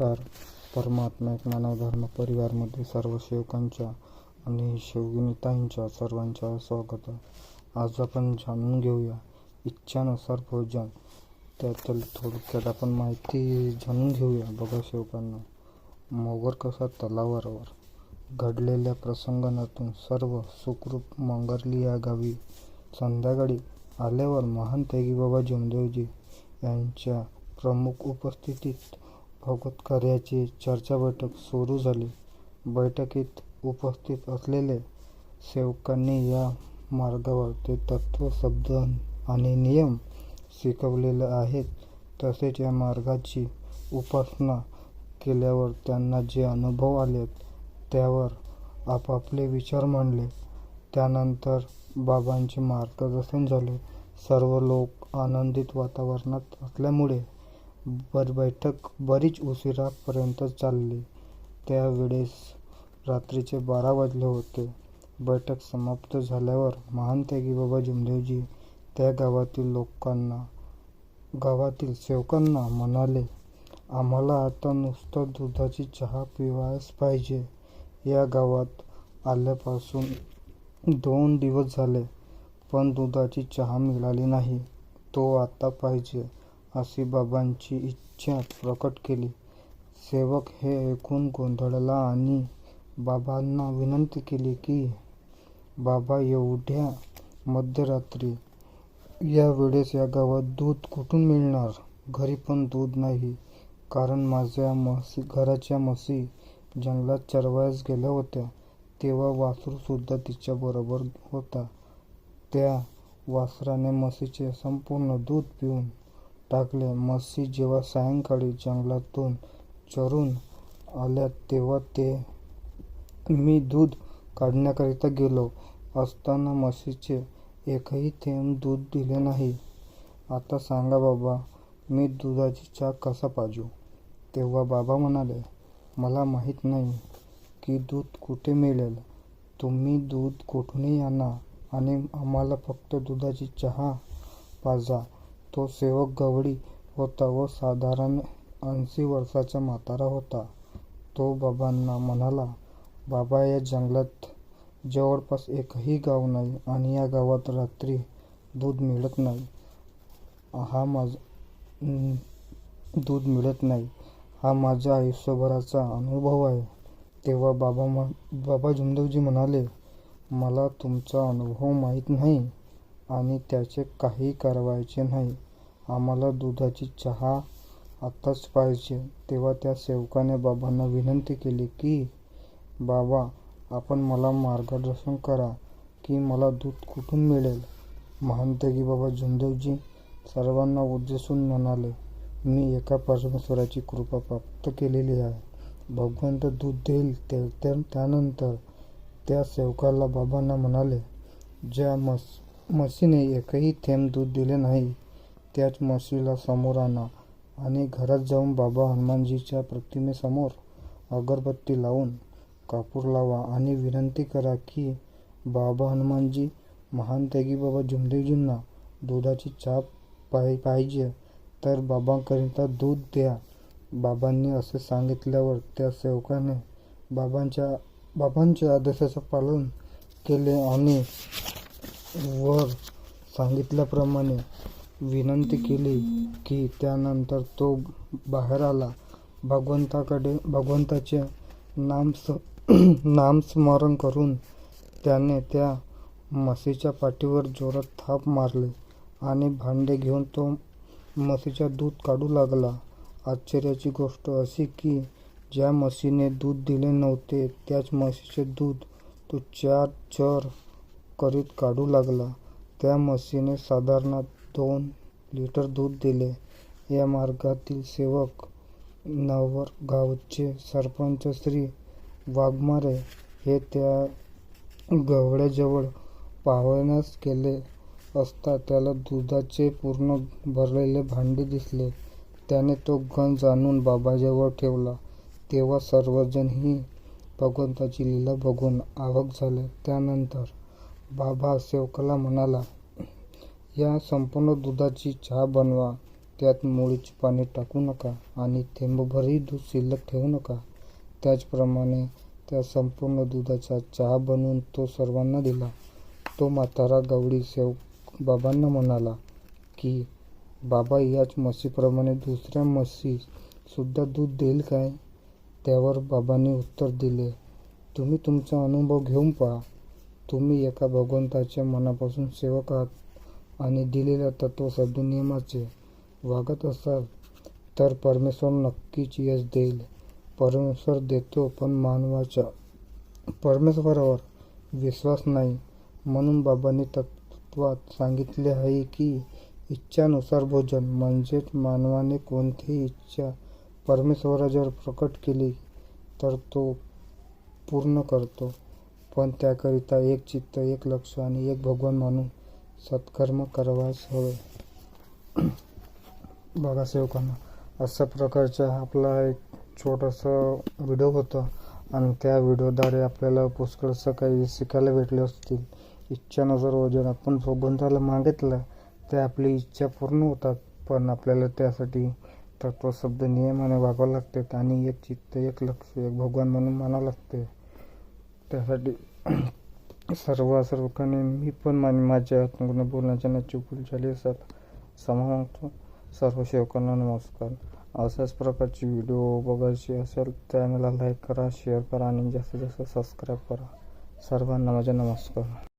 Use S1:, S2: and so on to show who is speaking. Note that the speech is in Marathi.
S1: नमस्कार. परमात्मा एक मानवधर्म परिवारमध्ये सर्व सेवकांच्या आणि शेवगिनीताईंच्या सर्वांच्या स्वागत आहे. आज आपण जाणून घेऊया इच्छानुसार भोजन त्यातील थोडक्यात आपण माहिती जाणून घेऊया बघा सेवकांना. मोगर कसा तलावावर घडलेल्या प्रसंगातून सर्व सुखरूप मांगरली या गावी संध्याकाळी आल्यावर महान त्यागी बाबा जमदेवजी यांच्या प्रमुख उपस्थितीत भगवत कार्याची चर्चा बैठक सुरू झाली. बैठकीत उपस्थित असलेले सेवकांनी या मार्गावर ते तत्व शब्द आणि नियम शिकवलेले आहेत. तसेच या मार्गाची उपासना केल्यावर त्यांना जे अनुभव आलेत त्यावर आपापले विचार मांडले. त्यानंतर बाबांचे मार्गदर्शन झाले. सर्व लोक आनंदित वातावरणात असल्यामुळे बर बैठक बरीच उशिरापर्यंत चालली. त्यावेळेस रात्रीचे बारा वाजले होते. बैठक समाप्त झाल्यावर महान त्यागी बाबा जमदेवजी त्या गावातील लोकांना गावातील सेवकांना म्हणाले आम्हाला आता नुसतं दुधाची चहा पिवायच पाहिजे. या गावात आल्यापासून दोन दिवस झाले पण दुधाची चहा मिळाली नाही. तो आता पाहिजे. अशी बाबांची इच्छा प्रकट केली. सेवक हे ऐकून गोंधळला आणि बाबांना विनंती केली की बाबा एवढ्या मध्यरात्री या वेळेस या गावात दूध कुठून मिळणार? घरी पण दूध नाही. कारण माझ्या म्हशी घराच्या म्हशी जंगलात चरवायस गेल्या होत्या. तेव्हा वासरूसुद्धा तिच्याबरोबर होता. त्या वासराने म्हशीचे संपूर्ण दूध पिऊन टाकले. म्हशी जेव्हा सायंकाळी जंगलातून चरून आल्या तेव्हा ते मी दूध काढण्याकरिता गेलो. असताना म्हशीचे एकही थेंब दूध दिले नाही. आता सांगा बाबा मी दुधाची चहा कसा पाजू? तेव्हा बाबा म्हणाले मला माहीत नाही की दूध कुठे मिळेल. तुम्ही दूध कुठूनही आणा आणि आम्हाला फक्त दुधाची चहा पाजा. तो सेवक गवळी होता व साधारण ऐंशी वर्षाचा म्हातारा होता. तो बाबांना म्हणाला बाबा या जंगलात जवळपास एकही गाव नाही आणि या गावात रात्री दूध मिळत नाही. हा माझा दूध मिळत नाही. हा माझ्या आयुष्यभराचा अनुभव आहे. तेव्हा बाबा बाबा जमदेवजी म्हणाले मला तुमचा अनुभव माहीत नाही. आणि त्याचे काही करावयाचे नाही. आम्हाला दुधाची चहा आत्ताच पाहिजे. तेव्हा त्या सेवकाने बाबांना विनंती केली की बाबा आपण मला मार्गदर्शन करा की मला दूध कुठून मिळेल. महांतगी बाबा जमदेवजी सर्वांना उद्देशून म्हणाले मी एका परमेश्वराची कृपा प्राप्त केलेली आहे. भगवंत दूध देईल त्यानंतर त्या सेवकाला बाबांना म्हणाले ज्या मस म्हशीने एकही थेंब दूध दिले नाही. त्याच म्हशीला समोर आणा आणि घरात जाऊन बाबा हनुमानजीच्या प्रतिमेसमोर अगरबत्ती लावून कापूर लावा आणि विनंती करा की बाबा हनुमानजी महान त्यागी बाबा जमदेवजींना दुधाची चहा पाहि पाहिजे तर बाबांकरिता दूध द्या. बाबांनी असे सांगितल्यावर त्या सेवकाने बाबांच्या बाबांच्या आदेशाचं पालन केले आणि वर सांगितल्याप्रमाणे विनंती केली की त्यानंतर तो बाहेर आला. भगवंताकडे भगवंताचे नामस नामस्मरण करून त्याने त्या म्हशीच्या पाठीवर जोरात थाप मारले आणि भांडे घेऊन तो म्हशीच्या दूध काढू लागला. आश्चर्याची गोष्ट अशी की ज्या म्हशीने दूध दिले नव्हते त्याच म्हशीचे दूध तो चार चर करीत काढू लागला. त्या म्हशीने साधारण दोन लिटर दूध दिले. या मार्गातील सेवक नवरगावचे सरपंच श्री वाघमारे हे त्या गवळ्याजवळ पाहण्यास गेले असता त्याला दुधाचे पूर्ण भरलेले भांडे दिसले. त्याने तो गंज आणून बाबाजवळ ठेवला. तेव्हा सर्वजणही भगवंताची लीला बघून अवाक झाले. त्यानंतर बाबा सेवकाला म्हणाला या संपूर्ण दुधाची चहा बनवा त्यात मुळीचे पाणी टाकू नका आणि थेंबभरही दूध शिल्लक ठेवू नका. त्याचप्रमाणे त्या संपूर्ण दुधाचा चहा बनवून तो सर्वांना दिला. तो म्हातारा गवळी सेवक बाबांना म्हणाला की, बाबा याच म्हशीप्रमाणे दुसऱ्या म्हशीसुद्धा दूध देईल काय? त्यावर बाबांनी उत्तर दिले, तुम्ही तुमचा अनुभव घेऊन पहा. तुम्ही एका भगवंताच्या मनापासून सेवक आहात आणि दिलेल्या तत्त्वशुद्ध नियमाचे वागत असाल तर परमेश्वर नक्कीच यश देईल. परमेश्वर देतो पण मानवाच्या परमेश्वरावर विश्वास नाही. म्हणून बाबांनी तत्त्वात सांगितले आहे की, इच्छानुसार भोजन म्हणजेच मानवाने कोणतीही इच्छा परमेश्वरा जर प्रकट केली तर तो पूर्ण करतो. पण त्याकरिता एक चित्त, एक लक्ष आणि एक भगवान म्हणून सत्कर्म करावयास हवे. बघा सेवकांना अशा प्रकारचा आपला एक छोटासा व्हिडिओ होता आणि त्या व्हिडिओद्वारे आपल्याला पुष्कळसं काही शिकायला भेटले असतील. इच्छानुसार वजन आपण भगवंताला मागितलं तर आपली इच्छा पूर्ण होतात. पण आपल्याला त्यासाठी तत्वशब्द नियमाने वागावं लागते आणि एक चित्त, एक लक्ष एक भगवान म्हणून मानावं लागते. त्यासाठी सर्व सर्वकाने मी पण आणि माझ्या हातून बोलण्याची चूक झाली असेल क्षमा मागतो. सर्व सेवकांना नमस्कार. अशाच प्रकारचे व्हिडिओ बघायचे असेल तर मला लाईक करा, शेअर करा आणि जास्तीत जास्त सबस्क्राईब करा. सर्वांना माझा नमस्कार.